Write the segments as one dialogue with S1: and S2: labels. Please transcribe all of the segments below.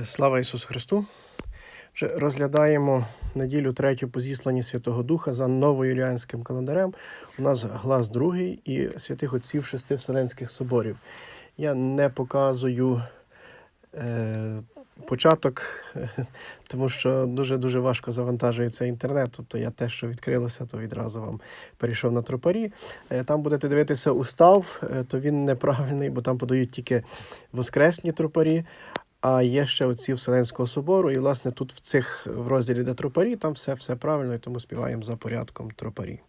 S1: Е, Слава Ісусу Христу! Вже розглядаємо неділю третю по зісланні Святого Духа за новоюліанським календарем. У нас глас другий і святих отців шести Вселенських соборів. Я не показую е, початок, тому що дуже-дуже важко завантажується інтернет. Тобто я те, що відкрилося, то відразу вам перейшов на тропарі. Е, Там будете дивитися устав, е, то він неправильний, бо там подають тільки воскресні тропарі. А є ще оці Вселенського собору, і власне тут в цих в розділі де тропарі, там все, все правильно, і тому співаємо за порядком тропарі.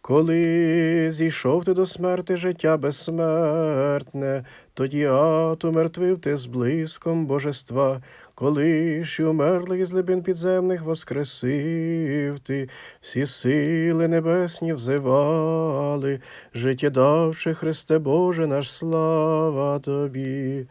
S1: Коли зійшов ти до смерти життя безсмертне, тоді ад умертвив ти з блиском божества, коли ж умерлих із глибин підземних воскресив ти, всі сили небесні взивали, життєдавче Христе Боже наш слава тобі.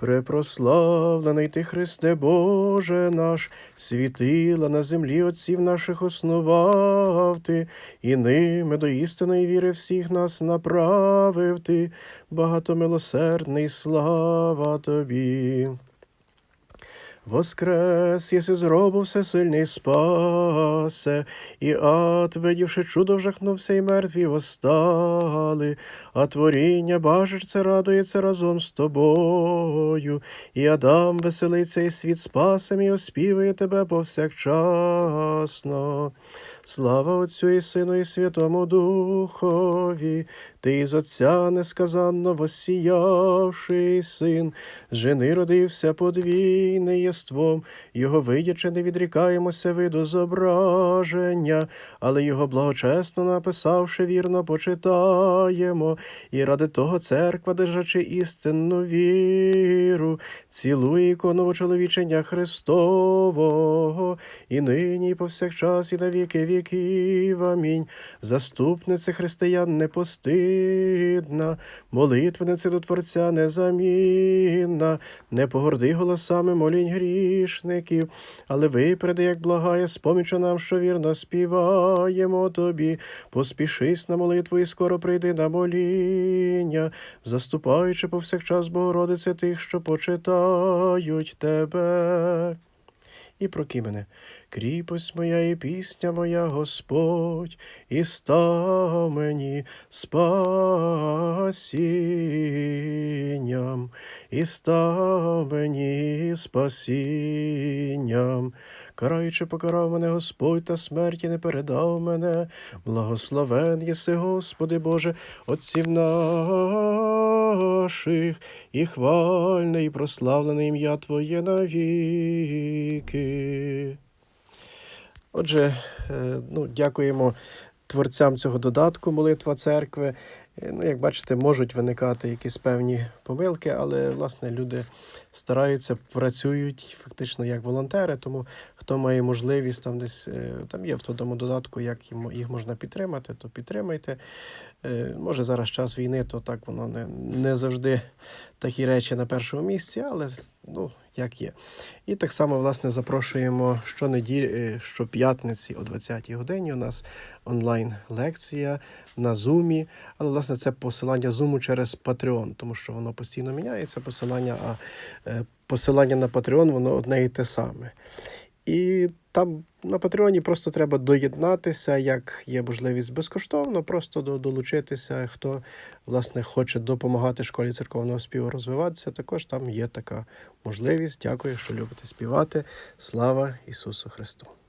S1: Препрославлений ти, Христе Боже наш, світила на землі отців наших основав ти, і ними до істинної віри всіх нас направив ти, багатомилосердний, слава тобі. Воскрес, єси з гробу всесильний спасе, і ад, видівши чудо, вжахнувся, і мертві восстали, а творіння бажиться, радується разом з тобою, і Адам веселиться, і світ спасем, і оспівує тебе повсякчасно. Слава Отцю і Сину, і Святому Духові, ти із Отця несказанно воссіявший син, з жени родився подвійний єством, його видячи, не відрікаємося виду зображення, але його благочесно написавши, вірно почитаємо, і ради того церква, держачи істинну віру, цілує ікону очоловічення Христового, і нині, і повсякчас, і на віки віків. Амінь. Заступнице християн непостидна, молитвениця до Творця незамінна, не погорди голосами молінь грішників, але випереди, як благає, спомічу нам, що вірно співаємо тобі. Поспішись на молитву і скоро прийди на моління, заступаючи повсякчас Богородице тих, що почитають тебе. І проки мене, кріпость моя і пісня моя, Господь, і став мені спасінням, і став мені спасінням. Караючи, покарав мене Господь та смерті не передав мене. Благословен єси, Господи Боже, отців наших, і хвальне, і прославлене ім'я Твоє навіки. Отже, е, ну, дякуємо творцям цього додатку Молитва церкви. Е, Ну, як бачите, можуть виникати якісь певні помилки, але власне люди стараються, працюють фактично як волонтери. Тому хто має можливість там десь е, там є в тому додатку, як їх можна підтримати, то підтримайте. Е, Може зараз час війни, то так воно не, не завжди такі речі на першому місці, але ну, як є. І так само, власне, запрошуємо щонеділі, е, щоп'ятниці о 20-й годині. У нас онлайн-лекція на Zoom. Але, власне, це посилання Zoom через Patreon, тому що воно постійно міняється посилання, а е, посилання на Patreon воно одне і те саме. І там на Патреоні просто треба доєднатися, як є можливість безкоштовно, просто долучитися. Хто власне хоче допомагати школі церковного співу розвиватися, також там є така можливість. Дякую, що любите співати. Слава Ісусу Христу!